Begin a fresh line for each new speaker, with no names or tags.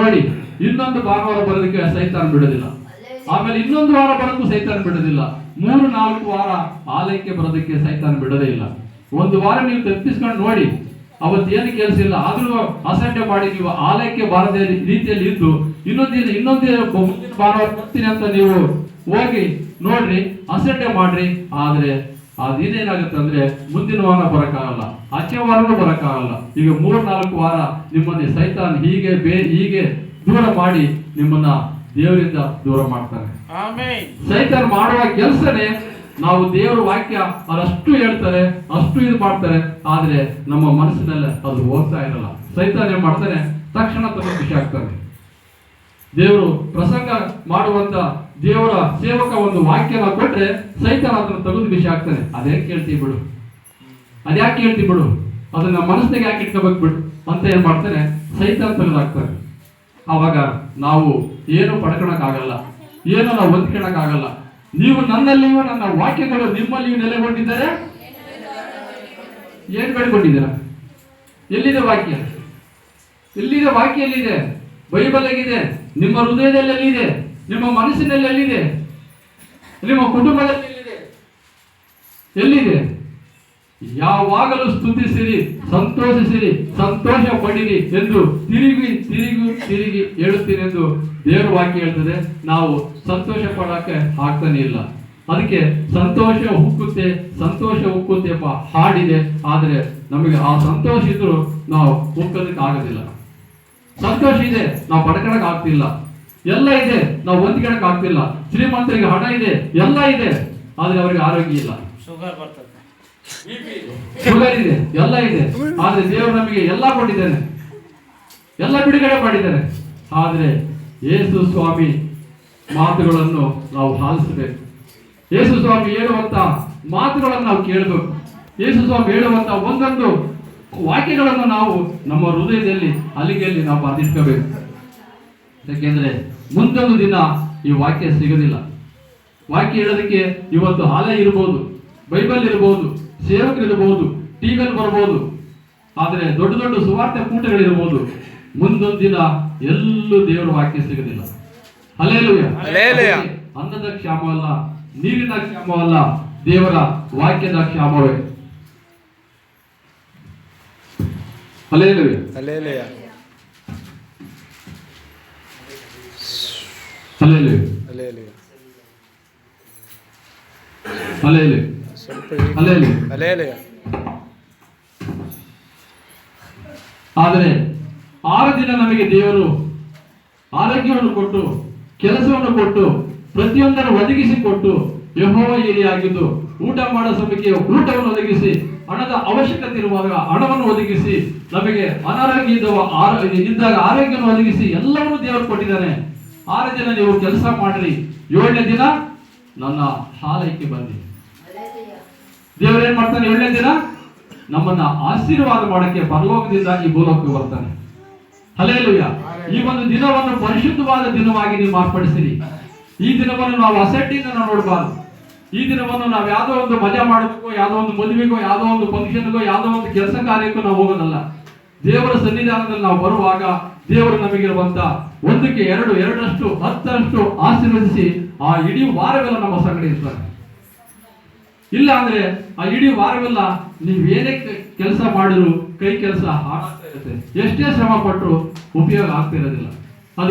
ನೋಡಿ, ಇನ್ನೊಂದು ಭಾನುವಾರ ಬರೋದಕ್ಕೆ ಸೈತಾನ ಬಿಡೋದಿಲ್ಲ. ಆಮೇಲೆ ಇನ್ನೊಂದು ವಾರ ಬರೋಕ್ಕೂ ಸೈತಾನ ಬಿಡೋದಿಲ್ಲ. ಮೂರು, ನಾಲ್ಕು ವಾರ ಆಲಯಕ್ಕೆ ಬರೋದಕ್ಕೆ ಸೈತಾನ ಬಿಡೋದೇ ಇಲ್ಲ. ಒಂದು ವಾರ ನೀವು ತಪ್ಪಿಸ್ಕೊಂಡು ನೋಡಿ ಅವತ್ತು ಏನು ಕೆಲಸ ಇಲ್ಲ. ಆದ್ರೂ ಅಸಡ್ಡೆ ಮಾಡಿ ನೀವು ಆಲಯಕ್ಕೆ ಬಾರದೇ ರೀತಿಯಲ್ಲಿ ಇದ್ದು ಇನ್ನೊಂದಿನ ಇನ್ನೊಂದಿನ ಮುಂದಿನ ಭಾನುವಾರ ಬರ್ತೀನಿ ಅಂತ ನೀವು ಹೋಗಿ ನೋಡ್ರಿ, ಅಸಡ್ಡೆ ಮಾಡ್ರಿ. ಆದ್ರೆ ಅದೇನೇನಾಗುತ್ತೆ ಅಂದ್ರೆ ಮುಂದಿನ ವಾರ ಬರೋಕ್ಕಾಗಲ್ಲ ಆಚೆ ವಾರನೂ ಬರಕ್ಕಾಗಲ್ಲ. ಈಗ ಮೂರ್ ನಾಲ್ಕು ವಾರ ನಿಮ್ಮನ್ನ ಸೈತಾನ್ ಹೀಗೆ ಬೇ ಹೀಗೆ ದೂರ ಮಾಡಿ ನಿಮ್ಮನ್ನ ದೇವರಿಂದ ದೂರ
ಮಾಡ್ತಾರೆ.
ಸೈತಾನ್ ಮಾಡುವ ಕೆಲಸನೇ ನಾವು ದೇವರ ವಾಕ್ಯ ಅದಷ್ಟು ಹೇಳ್ತಾರೆ ಅಷ್ಟು ಇದು ಮಾಡ್ತಾರೆ ಆದ್ರೆ ನಮ್ಮ ಮನಸ್ಸಿನಲ್ಲೇ ಅದು ಹೋಗ್ತಾ ಇರಲ್ಲ. ಸೈತಾನ್ ಏನ್ ಮಾಡ್ತಾನೆ ತಕ್ಷಣ ತನ್ನ ಖುಷಿ ಆಗ್ತಾನೆ. ದೇವರು ಪ್ರಸಂಗ ಮಾಡುವಂತ ದೇವರ ಸೇವಕ ಒಂದು ವಾಕ್ಯನ ಕೊಟ್ರೆ ಸೈತಾನ ಅದನ್ನು ತೆಗೆದು ವಿಷಯ ಆಗ್ತಾನೆ ಅದೇ ಕೇಳ್ತೀವಿ ಬಿಡು. ಅದ್ಯಾಕೆ ಕೇಳ್ತೀವಿ ಬಿಡು? ಅದನ್ನ ಮನಸ್ಸಿಗೆ ಯಾಕೆ ಇಟ್ಕೋಬೇಕು ಬಿಡು? ಅಂತ ಏನ್ ಮಾಡ್ತಾನೆ ಸೈತಾನ ತೆಗೆದಾಕ್ತಾನೆ ಆವಾಗ ನಾವು ಏನು ಪಡ್ಕೊಳಕ್ಕಾಗಲ್ಲ, ಏನು ನಾವು ಹೊಂದ್ಕೊಳಕ್ಕಾಗಲ್ಲ ನೀವು ನನ್ನಲ್ಲಿಯೂ ನನ್ನ ವಾಕ್ಯಗಳು ನಿಮ್ಮಲ್ಲಿಯೂ ನೆಲೆಗೊಂಡಿದ್ದರೆ ಏನ್ ಬೆಳ್ಕೊಂಡಿದ್ದೀರಾ ಎಲ್ಲಿದೆ ವಾಕ್ಯ? ಎಲ್ಲಿದೆ ವಾಕ್ಯ ಎಲ್ಲಿದೆ ಬೈಬಲ್ ಆಗಿದೆ ನಿಮ್ಮ ಹೃದಯದಲ್ಲಿ ಎಲ್ಲಿದೆ ನಿಮ್ಮ ಮನಸ್ಸಿನಲ್ಲಿ ಎಲ್ಲಿದೆ ನಿಮ್ಮ ಕುಟುಂಬದಲ್ಲಿ ಎಲ್ಲಿದೆ? ಎಲ್ಲಿದೆ ಯಾವಾಗಲೂ ಸ್ತುತಿಸಿರಿ, ಸಂತೋಷಿಸಿರಿ ಸಂತೋಷ ಪಡಿರಿ ಎಂದು ತಿರುಗಿ ತಿರುಗಿ ತಿರುಗಿ ಹೇಳುತ್ತೀನಿ ಎಂದು ದೇವರ ವಾಕ್ಯ ಹೇಳ್ತದೆ. ನಾವು ಸಂತೋಷ ಪಡಕ್ಕೆ ಆಗ್ತಾನೆ ಇಲ್ಲ. ಅದಕ್ಕೆ ಸಂತೋಷ ಉಕ್ಕುತ್ತೆ ಸಂತೋಷ ಉಕ್ಕುತ್ತೆ ಹಾಡಿದೆ. ಆದರೆ ನಮಗೆ ಆ ಸಂತೋಷ ಇದ್ರೂ ನಾವು ಉಕ್ಕೋದಕ್ಕೆ ಆಗೋದಿಲ್ಲ ಸಂತೋಷ ಇದೆ ನಾವು ಪಡ್ಕೊಳಕ್ ಆಗ್ತಿಲ್ಲ. ಎಲ್ಲ ಇದೆ ನಾವು ಹೊಂದ್ಕೊಳಕ್ ಆಗ್ತಿಲ್ಲ. ಶ್ರೀಮಂತರಿಗೆ ಹಣ ಇದೆ ಎಲ್ಲ ಇದೆ ಆದ್ರೆ ಅವರಿಗೆ ಆರೋಗ್ಯ ಇಲ್ಲ.
ಶುಗರ್ ಬರ್ತದೆ.
ಶುಗರ್ ಇದೆ ಎಲ್ಲ ಇದೆ. ಆದ್ರೆ ದೇವರು ನಮಗೆ ಎಲ್ಲ ಕೊಟ್ಟಿದ್ದಾನೆ. ಎಲ್ಲ ಬಿಡುಗಡೆ ಮಾಡಿದ್ದಾನೆ. ಆದ್ರೆ ಯೇಸು ಸ್ವಾಮಿ ಮಾತುಗಳನ್ನು ನಾವು ಹಾಲಿಸಬೇಕು ಯೇಸು ಸ್ವಾಮಿ ಹೇಳುವಂತ ಮಾತುಗಳನ್ನು ನಾವು ಕೇಳಬೇಕು. ಯೇಸು ಸ್ವಾಮಿ ಹೇಳುವಂತ ಒಂದೊಂದು ವಾಕ್ಯಗಳನ್ನು ನಾವು ನಮ್ಮ ಹೃದಯದಲ್ಲಿ ಅಲ್ಲಿಗೆಯಲ್ಲಿ ನಾವು ಬರೆದಿಟ್ಕೋಬೇಕು ಯಾಕೆಂದ್ರೆ ಮುಂದೊಂದು ದಿನ ಈ ವಾಕ್ಯ ಸಿಗೋದಿಲ್ಲ. ವಾಕ್ಯ ಹೇಳೋದಕ್ಕೆ ಇವತ್ತು ಆಲಯ ಇರ್ಬೋದು ಬೈಬಲ್ ಇರ್ಬೋದು ಸೇವಕರು ಇರ್ಬೋದು ಟಿವಿಯಲ್ಲಿ ಬರ್ಬೋದು ಆದರೆ ದೊಡ್ಡ ದೊಡ್ಡ ಸುವಾರ್ತೆ ಕೂಟಗಳಿರ್ಬೋದು ಮುಂದೊಂದು ದಿನ ಎಲ್ಲೂ ದೇವರ ವಾಕ್ಯ ಸಿಗೋದಿಲ್ಲ.
ಹಲ್ಲೆಲೂಯ.
ಅನ್ನದ ಕ್ಷಾಮವಲ್ಲ ನೀರಿನ ಕ್ಷಾಮವಲ್ಲ ದೇವರ ವಾಕ್ಯದ ಕ್ಷಾಮವೇ. ಆದರೆ ಆರು ದಿನ ನಮಗೆ ದೇವರು ಆರೋಗ್ಯವನ್ನು ಕೊಟ್ಟು ಕೆಲಸವನ್ನು ಕೊಟ್ಟು ಪ್ರತಿಯೊಂದನ್ನು ಒದಗಿಸಿ ಕೊಟ್ಟು ಯಹೋವ ಆಗಿದ್ದು ಊಟ ಮಾಡೋ ಸಮಯಕ್ಕೆ ಊಟವನ್ನು ಒದಗಿಸಿ ಹಣದ ಅವಶ್ಯಕತೆ ಇರುವಾಗ ಹಣವನ್ನು ಒದಗಿಸಿ ನಮಗೆ ಅನಾರೋಗ್ಯ ಇದ್ದವ ಇದ್ದಾಗ ಆರೋಗ್ಯವನ್ನು ಒದಗಿಸಿ ಎಲ್ಲವನ್ನು ದೇವರು ಕೊಟ್ಟಿದ್ದಾನೆ. ಆರು ದಿನ ನೀವು ಕೆಲಸ ಮಾಡ್ರಿ. ಏಳನೇ ದಿನ ನನ್ನ ಆಲಯಕ್ಕೆ ಬನ್ನಿ. ದೇವರು ಏನ್ ಮಾಡ್ತಾನೆ ಏಳನೇ ದಿನ? ನಮ್ಮನ್ನ ಆಶೀರ್ವಾದ ಮಾಡಕ್ಕೆ ಪರಲೋಕದಿಂದ ಈ ಭೂಲೋಕಕ್ಕೆ ಬರ್ತಾನೆ. ಹಲೇಲುಯ್ಯ ಈ ಒಂದು ದಿನವನ್ನು ಪರಿಶುದ್ಧವಾದ ದಿನವಾಗಿ ನೀವು ಮಾರ್ಪಡಿಸಿರಿ. ಈ ದಿನವನ್ನು ನಾವು ನಾವು ನೋಡಬಾರ್ದು. ಈ ದಿನವನ್ನು ನಾವು ಯಾವುದೋ ಒಂದು ಮಜಾ ಮಾಡೋದಕ್ಕೋ ಯಾವುದೋ ಒಂದು ಮದುವೆಗೋ, ಯಾವುದೋ ಒಂದು ಫಂಕ್ಷನ್ಗೋ, ಯಾವುದೋ ಒಂದು ಕೆಲಸ ಕಾರ್ಯಕ್ಕೂ ನಾವು ಹೋಗೋದಲ್ಲ. ದೇವರ ಸನ್ನಿಧಾನದಲ್ಲಿ ನಾವು ಬರುವಾಗ ದೇವರು ನಮಗಿರುವಂತ ಒಂದಕ್ಕೆ ಎರಡು, ಎರಡರಷ್ಟು, ಹತ್ತರಷ್ಟು ಆಶೀರ್ವದಿಸಿ ಆ ಇಡೀ ವಾರವೆಲ್ಲ ನಮ್ಮ ಸಂಗಡ ಇರ್ತಾರೆ. ಇಲ್ಲ ಅಂದ್ರೆ ಆ ಇಡೀ ವಾರವೆಲ್ಲ ನೀವೇನೇ ಕೆಲಸ ಮಾಡಿದ್ರು ಕೈ ಕೆಲಸ ಹಾಳಾಗ್ತಾ ಇರುತ್ತೆ. ಎಷ್ಟೇ ಶ್ರಮ ಪಟ್ಟರು ಉಪಯೋಗ ಆಗ್ತಿರೋದಿಲ್ಲ